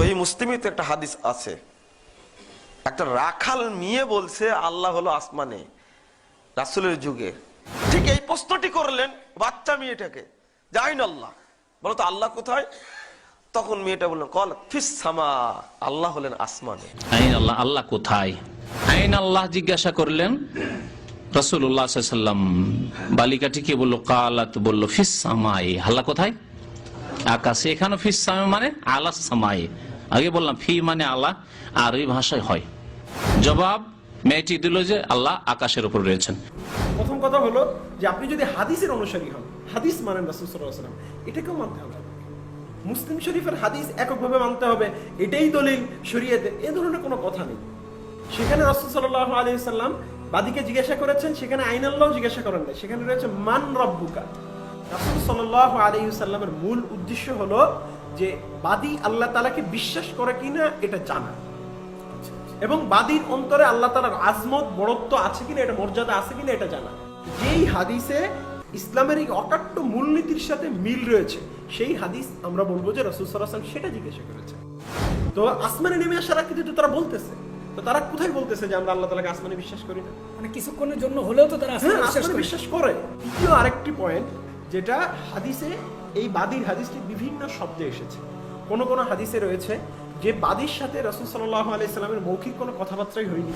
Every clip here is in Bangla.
সহি মুসলিমই তো একটা হাদিস আছে। একটা রাখাল মেয়ে বলছে, আল্লাহ হলো আসমানে, রাসুলের যুগে। ঠিক এই প্রশ্নটি করলেন বাচ্চা মেয়েটাকে। যাই না আল্লাহ। বলো তো আল্লাহ কোথায়? তখন মেয়েটা বললেন কল ফিস সামা, আল্লাহ হলেন আসমানে। আইন আল্লাহ আল্লাহ কোথায়? আইন আল্লাহ জিজ্ঞাসা করলেন রসুল্লাহ সাল্লাম বালিকাটিকে বলল, কালাত বলল, ফিস সামাই আল্লাহ কোথায়? আকাশে। এখানে ফিস সামে মানে আলা সামাই আগে বললাম, ফি মানে আল্লাহ আরবি ভাষায় হয়। জবাব, মেয়েটি দিল যে আল্লাহ আকাশের উপর রয়েছেন। প্রথম কথা হলো যে আপনি যদি হাদিসের অনুসারী হন, হাদিস মানেন রাসুসাল্লাম এটাকেও মানতে হবে। মুসলিম শরীফের হাদিস এককভাবে মানতে হবে, এটাই দলিল শরীয়তে, এ ধরনের কোনো কথা নেই। সেখানে রাসুল সাল্লাহ আলী সাল্লাম বাদীকে জিজ্ঞাসা করেছেন, সেখানে আইন আল্লাহ জিজ্ঞাসা করেন না সেখানে রয়েছে, মান রব্বুকা? রাসুল সাল্লাহ আলী সাল্লামের মূল উদ্দেশ্য হলো যে বাদী আল্লাহ তালাকে বিশ্বাস করে কিনা এটা জানা। এবং বাদীর অন্তরে আল্লাহ তালার আজমত বড়ত্ব আছে কিনা এটা মর্যাদা আছে কিনা এটা জানা। যেই হাদিসে ইসলামের এই অকাট্য মূলনীতির সাথে মিল রয়েছে সেই হাদিস আমরা বলব যে রসুল সাল্লাম সেটা জিজ্ঞাসা করেছে। তো আসমানে নেমে আসার আগে কিন্তু তারা বলতেছে তো তারা কোথায় বলতেছে যে আমরা আল্লাহ তালাকে আসমানে বিশ্বাস করি না? মানে কিছুক্ষণের জন্য হলেও তো তারা হ্যাঁ আসমানে বিশ্বাস করে। দ্বিতীয় আরেকটি পয়েন্ট যেটা হাদিসে এই বাদির হাদিসটি বিভিন্ন শব্দে এসেছে। কোন কোন হাদিসে রয়েছে যে বাদির সাথে রসুল সাল্লাহ আলাইসাল্লামের মৌখিক কোনো কথাবার্তাই হয়নি।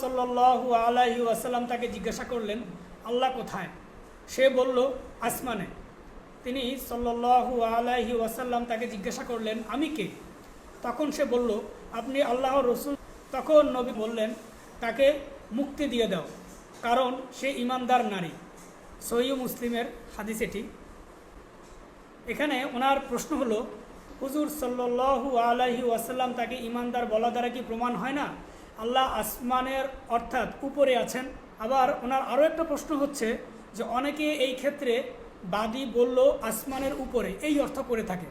সাল্লাহ আলাইহি ওয়াসাল্লাম তাকে জিজ্ঞাসা করলেন, আল্লাহ কোথায়? সে বলল, আসমানে। তিনি সাল্লাল্লাহু আলাইহি ওয়াসাল্লাম তাকে জিজ্ঞাসা করলেন, আমি কে? তখন সে বলল, আপনি আল্লাহ রসুল। তখন নবী বললেন, তাকে মুক্তি দিয়ে দাও, কারণ সে ইমানদার নারী। সহি মুসলিমের হাদিস এটি। এখানে ওনার প্রশ্ন হলো, হুজুর সাল্লাল্লাহু আলাইহি ওয়াসাল্লাম তাকে ইমানদার বলা দ্বারা কি প্রমাণ হয় না? আল্লাহ আসমানের অর্থাৎ উপরে আছেন। আবার ওনার আরও একটা প্রশ্ন হচ্ছে যে অনেকে এই ক্ষেত্রে বাদী বলল আসমানের উপরে, এই অর্থ করে থাকে।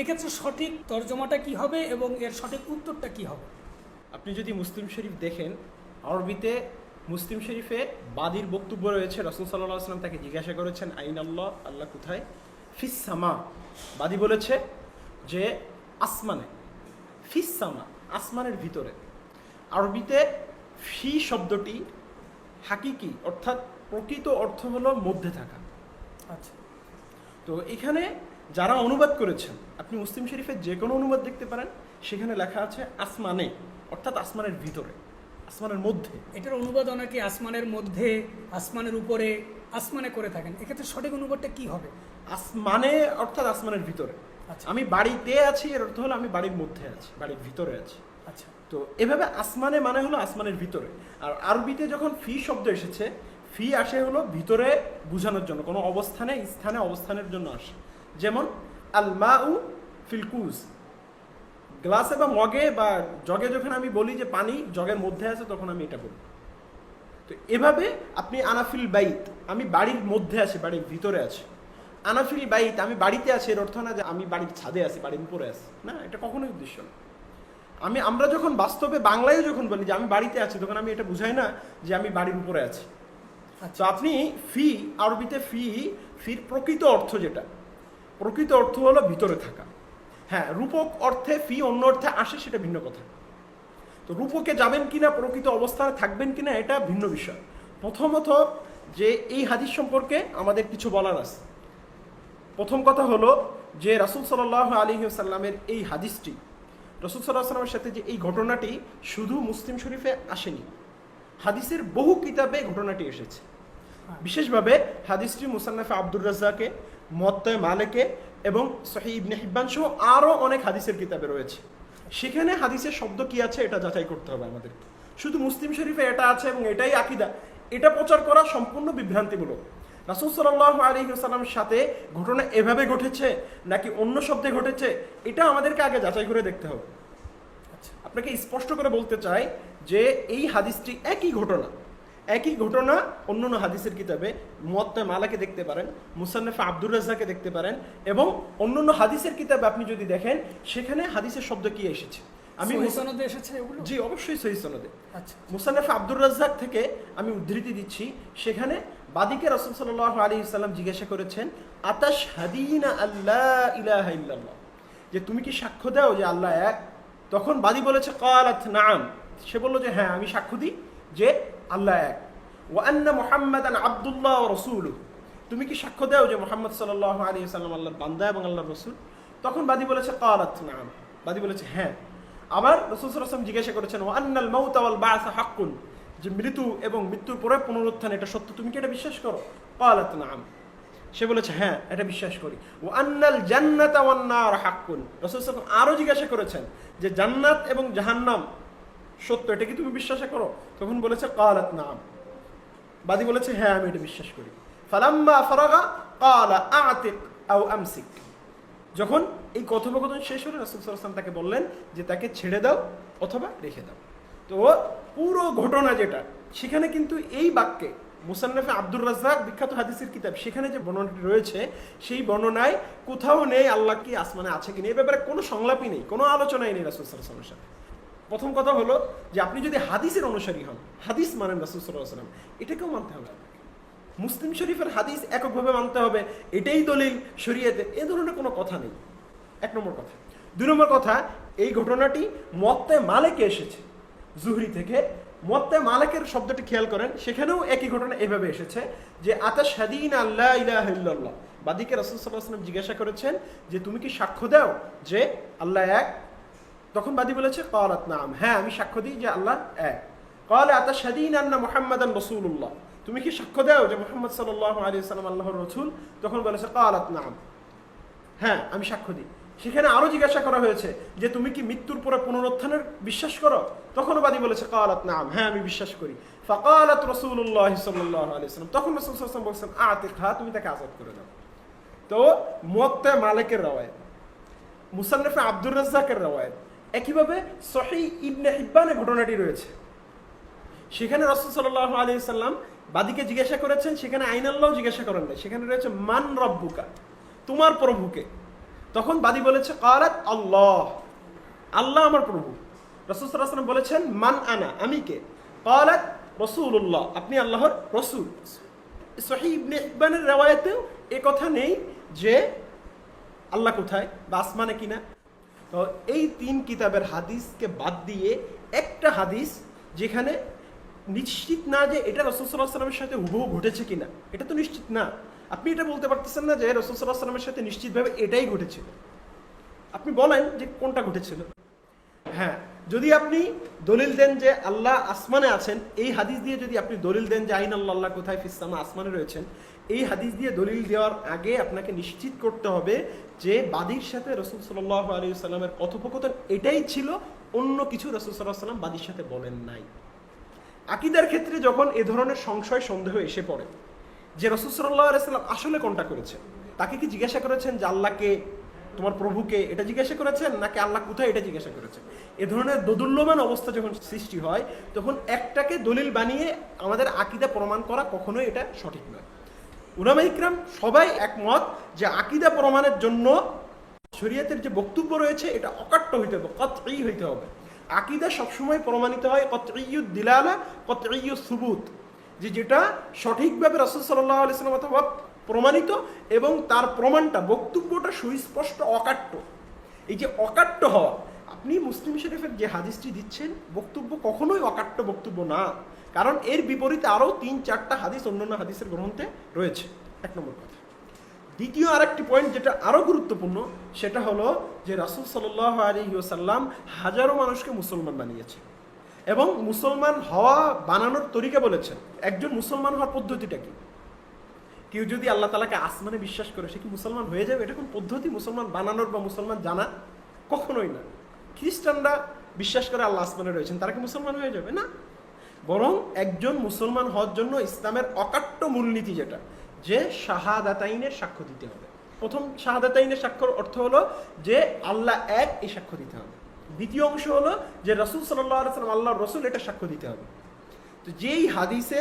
এক্ষেত্রে সঠিক তর্জমাটা কি হবে এবং এর সঠিক উত্তরটা কি হবে? আপনি যদি মুসলিম শরীফ দেখেন, আরবিতে মুসলিম শরীফে বাদীর বক্তব্য রয়েছে। রসুল সাল্লাহ আসলাম তাকে জিজ্ঞাসা করেছেন, আইন আল্লাহ আল্লাহ কোথায়? ফিস সামা। বাদী বলেছে যে আসমানে, ফিস সামা, আসমানের ভিতরে। আরবিতে ফি শব্দটি হাকিকি অর্থাৎ প্রকৃত অর্থ হলো মধ্যে থাকা। আচ্ছা। তো এখানে যারা অনুবাদ করেছেন আপনি মুসলিম শরীফের যে কোনো অনুবাদ দেখতে পারেন সেখানে লেখা আছে আসমানে অর্থাৎ আসমানের ভিতরে আসমানের মধ্যে। এটার অনুবাদ অনেকে আসমানের মধ্যে আসমানের উপরে আসমানে করে থাকেন। এক্ষেত্রে সঠিক অনুবাদটা কি হবে? আসমানে অর্থাৎ আসমানের ভিতরে। আচ্ছা। আমি বাড়িতে আছি এর অর্থ হলো আমি বাড়ির মধ্যে আছি বাড়ির ভিতরে আছি। আচ্ছা। তো এভাবে আসমানে মানে হলো আসমানের ভিতরে। আর আরবিতে যখন ফি শব্দ এসেছে, ফি আসে হলো ভিতরে বোঝানোর জন্য, কোনো অবস্থানে, স্থানে অবস্থানের জন্য আসে। যেমন আল উ ফিলকুজ গ্লাসে বা মগে বা জগে যখন আমি বলি যে পানি জগের মধ্যে আছে, তখন আমি এটা বলি। তো এভাবে আপনি আনাফিল বাইত, আমি বাড়ির মধ্যে আছি, বাড়ির ভিতরে আছি। আনাফিল বাইত, আমি বাড়িতে আছি, এর অর্থ না যে আমি বাড়ির ছাদে আছি, বাড়ির উপরে আছি। না, এটা কখনোই উদ্দেশ্য না। আমি আমরা যখন বাস্তবে বাংলায় যখন বলি যে আমি বাড়িতে আছি তখন আমি এটা বুঝাই না যে আমি বাড়ির উপরে আছি। তো আপনি ফি আরবিতে ফি ফির প্রকৃত অর্থ যেটা প্রকৃত অর্থ হলো ভিতরে থাকা। হ্যাঁ রূপক অর্থে ফি অন্য অর্থে আসে সেটা ভিন্ন কথা। তো রূপকে যাবেন কিনা প্রকৃত অবস্থায় থাকবেন কিনা এটা ভিন্ন বিষয়। প্রথমত যে এই হাদিস সম্পর্কে আমাদের কিছু বলার আছে। প্রথম কথা হলো যে রাসুল সাল্লাহ আলী সাল্লামের এই হাদিসটি রসুল সাল্লাহ সাল্লামের সাথে যে এই ঘটনাটি শুধু মুসলিম শরীফে আসেনি হাদিসের বহু কিতাবে ঘটনাটি এসেছে। বিশেষভাবে হাদিসটি মুসান্নাফে আব্দুর রাজ্জাকে মত্তয় মালেকে এবং সহি ইবনে হিব্বান সহ আরও অনেক হাদিসের কিতাবে রয়েছে। সেখানে হাদিসের শব্দ কি আছে এটা যাচাই করতে হবে আমাদের শুধু মুসলিম শরীফে এটা আছে এবং এটাই আকিদা। এটা প্রচার করা সম্পূর্ণ বিভ্রান্তিমূলক। রাসুল সাল্লাহ আলী সাল্লামের সাথে ঘটনা এভাবে ঘটেছে নাকি অন্য শব্দে ঘটেছে এটা আমাদেরকে আগে যাচাই করে দেখতে হবে। আপনাকে স্পষ্ট করে বলতে চাই যে এই হাদিসটি একই ঘটনা একই ঘটনা অন্যান্য হাদিসের কিতাবে মুয়াত্তা মালাকে দেখতে পারেন মুসান্নাফে আব্দুর রাজ্জাকে দেখতে পারেন এবং অন্যান্য হাদিসের কিতাবে আপনি যদি দেখেন সেখানে হাদিসের শব্দ কি এসেছে? আমি এসেছে এগুলো? জি অবশ্যই সহি সনদে। আচ্ছা। মুসান্নাফে আব্দুর রাজ্জাক থেকে আমি উদ্ধৃতি দিচ্ছি সেখানে বাদিকে রসুল সাল্লাহ আলী ইসলাম জিজ্ঞাসা করেছেন আতাশ হাদিনা আল্লাহ ইলাহা ইল্লাল্লাহ? যে তুমি কি সাক্ষ্য দাও যে আল্লাহ এক? তখন বাদী বলেছে, কালাত, নাম। সে বলল যে হ্যাঁ আমি সাক্ষ্য দিই যে আল্লাহ এক। ওয়ান্না মোহাম্মদান আবদুল্লাহ রসুল তুমি কি সাক্ষ্য দাও যে মোহাম্মদ সাল্লাহ আলী সাল্লাম আল্লাহর বান্দা এবং আল্লাহর রসুল? তখন বাদী বলেছে, কালাত, নাম। বাদী বলেছে হ্যাঁ। আবার রসুল সাল্লাম জিজ্ঞাসা করেছেন ও আন্নাল মাউত ওয়াল হাক্কুন? যে মৃত্যু এবং মৃত্যুর পরে পুনরুত্থান, এটা সত্য? তুমি কি এটা বিশ্বাস করো? কালাত নাম সে বলেছে হ্যাঁ এটা বিশ্বাস করি। ও আন্নাল জান্নাত নার হাক্কুন। রসুল সাল্লাম আরও জিজ্ঞাসা করেছেন যে জান্নাত এবং জাহান্নাম সত্য, এটা কি তুমি বিশ্বাস করো? তখন বলেছে, কালাত নাম বাদী বলেছে হ্যাঁ আমি এটা বিশ্বাস করি। ফালাম্মা ফারাগা, কালা আতিক আও আমসিক। যখন এই কথোপকথন শেষ হলে রাসুল সাল্লাম তাকে বললেন যে তাকে ছেড়ে দাও অথবা রেখে দাও। তো পুরো ঘটনা যেটা, সেখানে কিন্তু এই বাক্যে মুসান্নাফে আব্দুর রাজ্জাক বিখ্যাত হাদিসের কিতাব, সেখানে যে বর্ণনাটি রয়েছে, সেই বর্ণনায় কোথাও নেই, আল্লাহ কি আসমানে আছে কি নেই, এ ব্যাপারে কোনো সংলাপই নেই, কোনো আলোচনাই নেই রাসুল সাল্লামের সাথে। প্রথম কথা হলো যে আপনি যদি হাদিসের অনুসারী হন, হাদিস মানেন রাসুল সাল্লাহ সাল্লাম এটাকেও মানতে হবে মুসলিম শরীফের হাদিস এককভাবে মানতে হবে, এটাই দলিল শরীয়তে, এ ধরনের কোনো কথা নেই। এক নম্বর কথা। দুই নম্বর কথা, এই ঘটনাটি মত্তে মালেকে এসেছে। জুহরি থেকে মত্তে মালেকের শব্দটি খেয়াল করেন, সেখানেও একই ঘটনা এভাবে এসেছে যে আতা স্বাধীন আল্লাহ ইলাহ ইল্লাল্লাহ। বাদিকে রসুল সাল্লাহ জিজ্ঞাসা করেছেন যে, তুমি কি সাক্ষ্য দাও যে, আল্লাহ এক? তখন বাদী বলেছে কলাত নাম হ্যাঁ আমি সাক্ষ্য দিই যে, আল্লাহ এক। কলে আতা স্বাধীন আন্না মোহাম্মদান রসুল্লাহ তুমি কি সাক্ষ্য দাও যে, মোহাম্মদ সাল্লাহ আলী সাল্লাম আল্লাহর রসুল? তখন বলেছে কালাত নাম হ্যাঁ আমি সাক্ষ্য দিই। সেখানে আরও জিজ্ঞাসা করা হয়েছে যে তুমি কি মৃত্যুর পরে পুনরুত্থানের বিশ্বাস করো? তখন বাদী বলেছে, কালাত, নাম। হ্যাঁ আমি বিশ্বাস করি। ফকালাত রসুল্লাহ সাল্লাহ তখন রসুল সাল্লাম বলছেন আতে খা তুমি তাকে আজাদ করে দাও। তো মত্তে মালিকের রাওয়ায়ত, মুসান্নফে আব্দুর রাজ্জাকের রাওয়ায়ত, একইভাবে সহি ইবনে হিব্বানে ঘটনাটি রয়েছে। সেখানে রসুল সাল্লাহ আলী সাল্লাম বাদিকে জিজ্ঞাসা করেছেন, সেখানে আইনাল্লাহ জিজ্ঞাসা করেন নাই। সেখানে রয়েছে, মান রব্বুকা? তোমার প্রভুকে। তখন বাদী বলেছে কারাত আল্লাহ আল্লাহ আমার প্রভু। রসুল সাল্লাহ সাল্লাম বলেছেন, মান আনা, আমি কে? কারাত রসুল্লাহ আপনি আল্লাহর রসুল। সহি ইবনে ইকবানের রেওয়ায়তেও এ কথা নেই যে আল্লাহ কোথায়, বা আসমানে কিনা। তো এই তিন কিতাবের হাদিসকে বাদ দিয়ে একটা হাদিস যেখানে নিশ্চিত না যে এটা রসুল্লাহ সাল্লামের সাথে হুবহু ঘটেছে কিনা, এটা তো নিশ্চিত না। আপনি এটা বলতে পারতেছেন না যে রসুল্লাহ সাল্লামের সাথে নিশ্চিতভাবে এটাই ঘটেছিল। আপনি বলেন যে কোনটা ঘটেছিল। হ্যাঁ যদি আপনি দলিল দেন যে আল্লাহ আসমানে আছেন, এই হাদিস দিয়ে যদি আপনি দলিল দেন যে আইন আল্লাহ আল্লাহ কোথায় ফিসামা আসমানে রয়েছেন, এই হাদিস দিয়ে দলিল দেওয়ার আগে আপনাকে নিশ্চিত করতে হবে যে বাদীর সাথে রসুল সাল্লাহ আলী সাল্লামের কথোপকথন এটাই ছিল, অন্য কিছু রসুল সাল্লাহ সাল্লাম বাদীর সাথে বলেন নাই। আকিদার ক্ষেত্রে যখন এ ধরনের সংশয়, সন্দেহ এসে পড়ে, যে রসুল সাল্লাহ আলাইসাল্লাম আসলে কোনটা করেছেন? তাকে কি জিজ্ঞাসা করেছেন যে আল্লাহকে, তোমার প্রভুকে এটা জিজ্ঞাসা করেছেন, নাকি আল্লাহ কোথায় এটা জিজ্ঞাসা করেছেন? এ ধরনের দোদুল্যমান অবস্থা যখন সৃষ্টি হয়, তখন একটাকে দলিল বানিয়ে আমাদের আকিদা প্রমাণ করা কখনোই এটা সঠিক নয়। উলামা ইকরাম সবাই একমত যে আকিদা প্রমাণের জন্য শরীয়তের যে বক্তব্য রয়েছে, এটা অকাট্য হইতে হবে, কতই হইতে হবে। আকিদা সবসময় প্রমাণিত হয় কতইয়ুদ দিলালা কতইয়ুদ সুবুত। যে যেটা সঠিকভাবে রসুল সাল্লাহ আলিয়াল্লাম অথবা প্রমাণিত এবং তার প্রমাণটা, বক্তব্যটা সুস্পষ্ট, অকাট্য। এই যে অকাট্য হওয়া, আপনি মুসলিম শরীফের যে হাদিসটি দিচ্ছেন, বক্তব্য কখনোই অকাট্য বক্তব্য না। কারণ এর বিপরীতে আরও তিন, চারটা হাদিস অন্যান্য হাদিসের গ্রন্থে রয়েছে। এক নম্বর কথা। দ্বিতীয় আরেকটি পয়েন্ট যেটা আরও গুরুত্বপূর্ণ, সেটা হলো যে রাসুল সাল্লাহ আলী ওসাল্লাম হাজারো মানুষকে মুসলমান বানিয়েছে এবং মুসলমান হওয়া বানানোর তরিকা বলেছেন, একজন মুসলমান হওয়ার পদ্ধতিটা কি? কেউ যদি আল্লাহ তালাকে আসমানে বিশ্বাস করে, সে কি মুসলমান হয়ে যাবে? এটা কোন পদ্ধতি? মুসলমান বানানোর বা মুসলমান জানা? কখনোই না। খ্রিস্টানরা বিশ্বাস করে আল্লাহ আসমানে রয়েছেন, তারা কি মুসলমান হয়ে যাবে? না। বরং একজন মুসলমান হওয়ার জন্য ইসলামের অকাট্য মূলনীতি যেটা যে শাহাদাতাইনের সাক্ষ্য দিতে হবে। প্রথম শাহাদাতাইনের সাক্ষ্যর অর্থ হলো যে আল্লাহ এক এই সাক্ষ্য দিতে হবে। দ্বিতীয় অংশ হলো যে রসুল সাল্লাম আল্লাহ রসুল এটা সাক্ষ্য দিতে হবে। তো যেই হাদিসে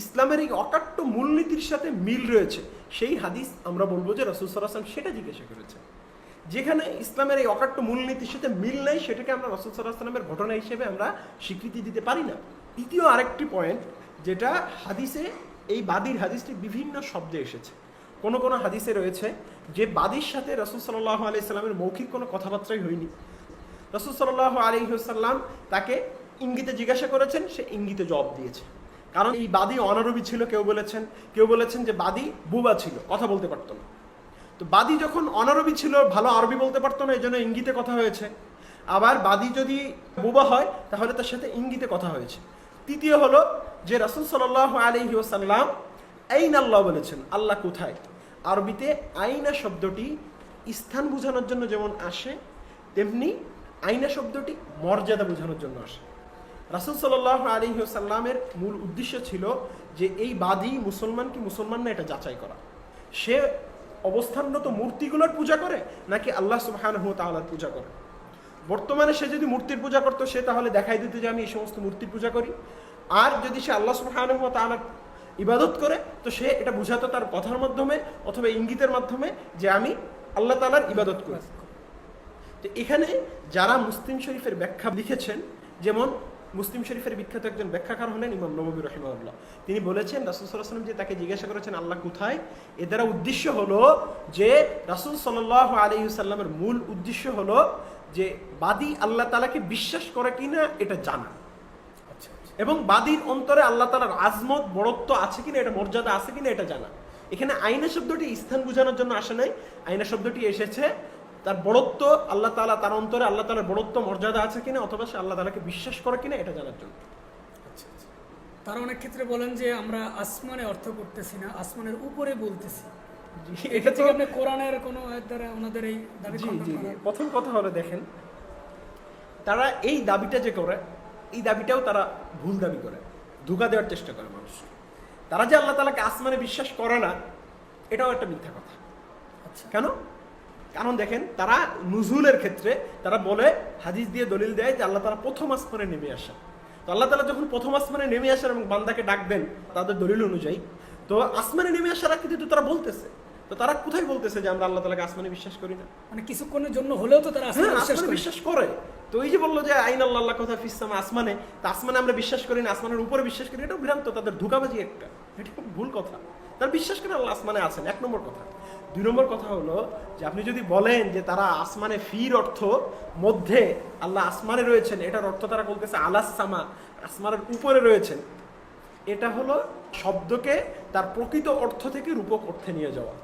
ইসলামের এই অকাট্য মূলনীতির সাথে মিল রয়েছে, সেই হাদিস আমরা বলব যে রসুল সাল্লাম সেটা জিজ্ঞাসা করেছে। যেখানে ইসলামের এই অকাট্য মূলনীতির সাথে মিল নেই, সেটাকে আমরা রসুল সাল্লাহ সাল্লামের ঘটনা হিসেবে আমরা স্বীকৃতি দিতে পারি না। দ্বিতীয় আরেকটি পয়েন্ট যেটা হাদিসে এই বাদীর হাদিসটি বিভিন্ন শব্দে এসেছে। কোনো কোনো হাদিসে রয়েছে যে বাদীর সাথে রসুল সাল্লাহ আলাইসাল্লামের মৌখিক কোনো কথাবার্তাই হয়নি। রসুল সাল্লাহ আলহিহাল্লাম তাকে ইঙ্গিতে জিজ্ঞাসা করেছেন, সে ইঙ্গিতে জবাব দিয়েছে। কারণ এই বাদী অনারবি ছিল, কেউ বলেছেন কেউ বলেছেন যে বাদী বুবা ছিল, কথা বলতে পারতো না। তো বাদী যখন অনারবি ছিল, ভালো আরবি বলতে পারতো না এই জন্য ইঙ্গিতে কথা হয়েছে। আবার বাদী যদি বুবা হয়, তাহলে তার সাথে ইঙ্গিতে কথা হয়েছে। তৃতীয় হলো যে রাসুল সাল আলহি ওসাল্লাম আইন আল্লাহ বলেছেন, আল্লাহ কোথায়? আরবিতে আইনা শব্দটি স্থান বোঝানোর জন্য যেমন আসে, তেমনি আইনা শব্দটি মর্যাদা বোঝানোর জন্য আসে। রাসুল সাল্লাহ আলী সাল্লামের মূল উদ্দেশ্য ছিল যে এই বাদী মুসলমান কি মুসলমান না এটা যাচাই করা। সে অবস্থানরত মূর্তিগুলোর পূজা করে নাকি আল্লাহ সুবহান তাআলার পূজা করে? বর্তমানে সে যদি মূর্তির পূজা করতো, সে তাহলে দেখাই দিত যে আমি এই সমস্ত মূর্তির পূজা করি। আর যদি সে আল্লাহ সুবহান তাআলার ইবাদত করে, তো সে এটা বুঝাতো তার কথার মাধ্যমে অথবা ইঙ্গিতের মাধ্যমে যে আমি আল্লাহ তাআলার ইবাদত করি। তো এখানে যারা মুসলিম শরীফের ব্যাখ্যা লিখেছেন, যেমন মুসলিম শরীফের বিখ্যাত একজন ব্যাখ্যাকার হলেন ইমাম নবী রহিমাল্লাহ তিনি বলেছেন, রাসুল সাল্লাম যে তাকে জিজ্ঞাসা করেছেন, আল্লাহ কোথায়? এ দ্বারা উদ্দেশ্য হলো যে রাসুল সাল্লাহ আলী সাল্লামের মূল উদ্দেশ্য হলো যে বাদী আল্লাহ তালাকে বিশ্বাস করে কিনা এটা জানা। এবং বাদীর অন্তরে আল্লাহ তালার আজমত বড়ত্ব আছে কিনা এটা মর্যাদা আছে কিনা এটা জানা। এখানে আইনা শব্দটি স্থান বোঝানোর জন্য আসে নাই। আইনা শব্দটি এসেছে তার বড়ত্ব আল্লাহ তালা তার অন্তরে আল্লাহ তালার বড়ত্ব মর্যাদা আছে কিনা অথবা সে আল্লাহ তালাকে বিশ্বাস করে কিনা এটা জানার জন্য। তারা অনেক ক্ষেত্রে বলেন যে আমরা আসমানে অর্থ করতেছি না আসমানের উপরে বলতেছি। এটা থেকে আপনি কোরআনের কোনো দ্বারা ওনাদের এই দাবি জি জি প্রথম কথা হলো দেখেন তারা এই দাবিটা যে করে এই দাবিটাও তারা ভুল দাবি করে ধোকা দেওয়ার চেষ্টা করে মানুষ। তারা যে আল্লাহ তালাকে আসমানে বিশ্বাস করে না এটাও একটা মিথ্যা কথা। আচ্ছা। কেন? কারণ দেখেন তারা নুজুলের ক্ষেত্রে তারা বলে হাদিস দিয়ে দলিল দেয় যে আল্লাহ তালা প্রথম আসমানে নেমে আসেন। তো আল্লাহ তালা যখন প্রথম আসমানে নেমে আসেন এবং বান্দাকে ডাকবেন তাদের দলিল অনুযায়ী তো আসমানে নেমে আসার আগে কিন্তু তারা বলতেছে তো তারা কোথায় বলতেছে যে আমরা আল্লাহ তালাকে আসমানে বিশ্বাস করি না? মানে কিছুক্ষণের জন্য হলেও তো তারা আসমানে হ্যাঁ বিশ্বাস করে। বিশ্বাস করে। তো এই যে বলল যে আইন আল্লাহ আল্লাহ কথা ফিসামা আসমানে। তা আসমানে আমরা বিশ্বাস করি না আসমানের উপরে বিশ্বাস করি এটা ভ্রান্ত তাদের ধোকাবাজি একটা। এটা খুব ভুল কথা। তারা বিশ্বাস করে আল্লাহ আসমানে আছেন এক নম্বর কথা। দুই নম্বর কথা হলো যে আপনি যদি বলেন যে তারা আসমানে ফির অর্থ মধ্যে আল্লাহ আসমানে রয়েছেন এটার অর্থ তারা বলতেছে আলাস সামা আসমানের উপরে রয়েছেন। এটা হলো শব্দকে তার প্রকৃত অর্থ থেকে রূপক অর্থে নিয়ে যাওয়া।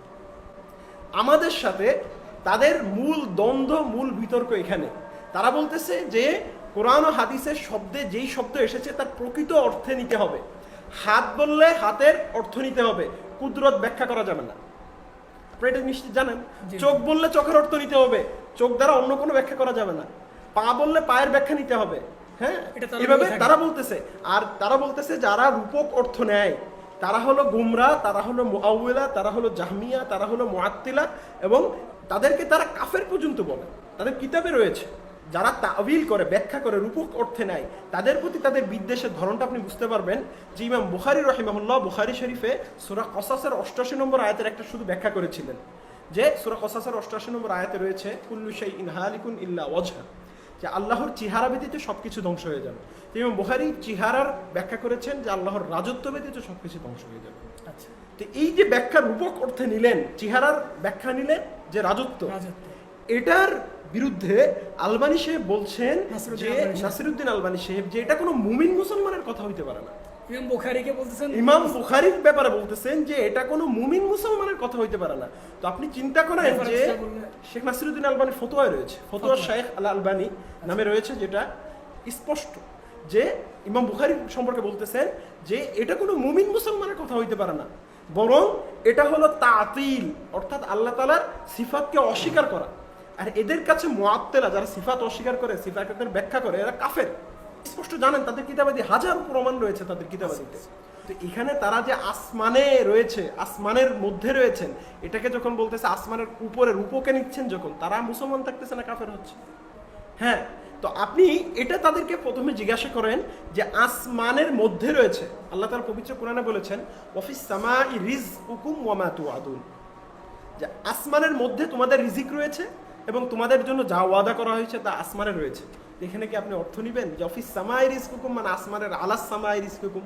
আমাদের সাথে তাদের মূল দ্বন্দ্ব মূল বিতর্ক এখানে। তারা বলতেছে যে কোরআন ও হাদিসের শব্দে যেই শব্দ এসেছে তার প্রকৃত অর্থে নিতে হবে। হাত বললে হাতের অর্থ নিতে হবে। কুদরত ব্যাখ্যা করা যাবে না। এটা নিশ্চিত জানেন? চোখ বললে চোখের অর্থ নিতে হবে। চোখ দ্বারা অন্য কোনো ব্যাখ্যা করা যাবে না। পা বললে পায়ের ব্যাখ্যা নিতে হবে। হ্যাঁ? এভাবে তারা বলতেছে। আর তারা বলতেছে যারা রূপক অর্থ নেয় তারা হলো গুমরা তারা হলো মুআউলা তারা হলো জাহমিয়া, তারা হলো মুআত্তিলা এবং তাদেরকে তারা কাফের পর্যন্ত বলে। তাদের কিতাবে রয়েছে, যারা তাবিল করে, ব্যাখ্যা করে, রূপক অর্থে নেয়, তাদের প্রতি তাদের বিদ্বেষের ধরনটা আপনি বুঝতে পারবেন যে ইমাম বুখারি রহিমাহুল্লাহ বুখারি শরীফে সুরা কসাসের অষ্টাশি নম্বর আয়াতের একটা শুধু ব্যাখ্যা করেছিলেন যে সুরা কসাসের অষ্টাশি নম্বর আয়াতে রয়েছে, কুল্লু শাই ইনহালিকুন ইল্লা ওয়াজহা। যে আল্লাহর চেহারা ব্যতীত সবকিছু ধ্বংস হয়ে যাবে। ইমাম বুখারি চেহারার ব্যাখ্যা করেছেন যে আল্লাহর রাজত্ব ব্যতীত সবকিছু ধ্বংস হয়ে যাবে। আচ্ছা। তো এই যে ব্যাখ্যা রূপক অর্থে নিলেন চেহারার ব্যাখ্যা নিলেন যে রাজত্ব এটার বিরুদ্ধে আলবানি সাহেব বলছেন যে। নাসিরুদ্দিন আলবানি সাহেব যে এটা কোনো মুমিন মুসলমানের কথা হইতে পারে না। ইমাম বুখারীকে বলতেছেন ইমাম বুখারির ব্যাপারে বলতেছেন যে এটা কোনো মুমিন মুসলমানের কথা হইতে পারে না। তো আপনি চিন্তা করেন যে শেখ নাসিরুদ্দিন আলবানি ফতোয়ায় রয়েছে। ফতোয়া। ফতোয়া। শেখ আল আলবানি নামে রয়েছে যেটা স্পষ্ট যে ইমাম বুখারি সম্পর্কে বলতেছেন যে এটা কোনো মুমিন মুসলমানের কথা হইতে পারে না। বরং এটা হলো তাতিল অর্থাৎ আল্লাহ তালার সিফাতকে অস্বীকার করা। আর এদের কাছে মোয়াত্তেলা যারা সিফাত অস্বীকার করে সিফাতের ব্যাখ্যা করে এরা কাফের। স্পষ্ট জানেন, তাদের কিতাবাদি হাজার প্রমাণ রয়েছে তাদের কিতাবাদিতে। তো এখানে তারা যে আসমানে রয়েছে, আসমানের মধ্যে রয়েছেন, এটাকে যখন বলতেছে আসমানের উপরে রূপকে নিচ্ছেন যখন, তারা মুসলমান থাকতেছে না, কাফের হচ্ছে। হ্যাঁ তো আপনি এটা তাদেরকে প্রথমে জিজ্ঞাসা করেন যে আসমানের মধ্যে রয়েছে, আল্লাহ তার পবিত্র কোরআনে বলেছেন অফিস সামা রিজ হুকুম ওয়ামা তুয়াদুন যে আসমানের মধ্যে তোমাদের রিজিক রয়েছে এবং তোমাদের জন্য যা ওয়াদা করা হয়েছে তা আসমানে রয়েছে। এখানে কি আপনি অর্থ নিবেন? যে অফিস সামাই রিস্ক হুকুম মানে আসমানের আলাস সামাই রিস্ক হুকুম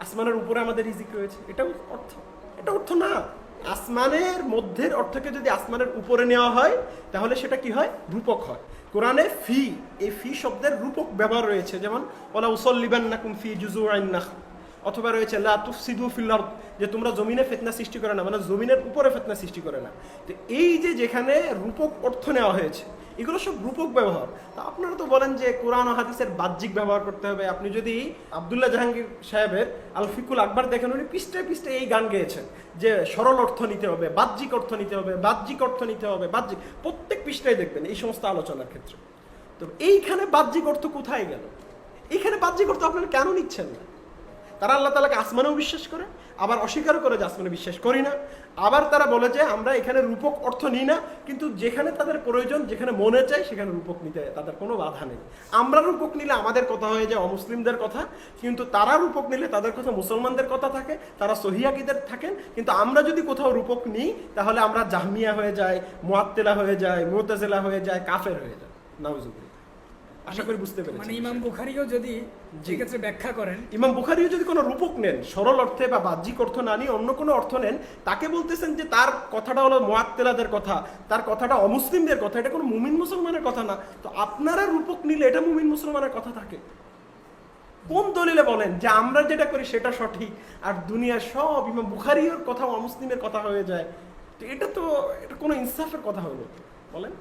আসমানের উপরে আমাদের রিজিক রয়েছে। এটাও অর্থ। এটা অর্থ না। আসমানের মধ্যের অর্থকে যদি আসমানের উপরে নেওয়া হয়, তাহলে সেটা কি হয়? রূপক হয়। কোরআনে ফি, এই ফি শব্দের রূপক ব্যবহার রয়েছে। যেমন, ওলা উসল্লিবান নাকুম ফি জুজু আইন অথবা রয়েছে, লা তুফসিদু ফিল আরদ যে তোমরা জমিনে ফেতনা সৃষ্টি করে না মানে জমিনের উপরে ফেতনা সৃষ্টি করে না। তো এই যে যেখানে রূপক অর্থ নেওয়া হয়েছে, এগুলো সব রূপক ব্যবহার। তা আপনারা তো বলেন যে কোরআন হাদিসের বাহ্যিক ব্যবহার করতে হবে। আপনি যদি আবদুল্লাহ জাহাঙ্গীর সাহেবের আল ফিকুল আকবর দেখেন, উনি পৃষ্ঠায় পৃষ্ঠায় এই গান গেয়েছেন, যে সরল অর্থ নিতে হবে, বাহ্যিক অর্থ নিতে হবে, বাহ্যিক অর্থ নিতে হবে, বাহ্যিক, প্রত্যেক পৃষ্ঠায় দেখবেন এই সমস্ত আলোচনার ক্ষেত্রে। তো এইখানে বাহ্যিক অর্থ কোথায় গেল? এইখানে বাহ্যিক অর্থ আপনারা কেন নিচ্ছেন না? তারা আল্লাহ তালাকে আসমানেও বিশ্বাস করে আবার অস্বীকারও করে যে আসমানে বিশ্বাস করি না। আবার তারা বলে যে আমরা এখানে রূপক অর্থ নিই না কিন্তু যেখানে তাদের প্রয়োজন যেখানে মনে চায় সেখানে রূপক নিতে তাদের কোনো বাধা নেই। আমরা রূপক নিলে আমাদের কথা হয়ে যায় অমুসলিমদের কথা কিন্তু তারা রূপক নিলে তাদের কথা মুসলমানদের কথা থাকে তারা সহিয়াকিদের থাকেন কিন্তু আমরা যদি কোথাও রূপক নিই তাহলে আমরা জাহমিয়া হয়ে যায় মোয়াত্তেলা হয়ে যায় মোতাজেলা হয়ে যায় কাফের হয়ে যায় নাউজুবিল্লাহ। আশা করি বুঝতে পেরেছি মানে ইমাম বুখারিও যদি সেক্ষেত্রে ব্যাখ্যা করেন। ইমাম বুখারিও যদি কোনো রূপক নেন সরল অর্থে বা বাহ্যিক অর্থ না নিয়ে অন্য কোনো অর্থ নেন তাকে বলতেছেন যে তার কথাটা হলো মোয়াত্তেলাদের কথা তার কথাটা অমুসলিমদের কথা এটা কোনো মুমিন মুসলমানের কথা না। তো আপনারা রূপক নিলে এটা মুমিন মুসলমানের কথা থাকে। কোন দলিলে বলেন যে আমরা যেটা করি সেটা সঠিক আর দুনিয়ার সব ইমাম বুখারির কথা অমুসলিমের কথা হয়ে যায়? তো এটা তো এটা কোনো ইনসাফের কথা হলো। বলেন।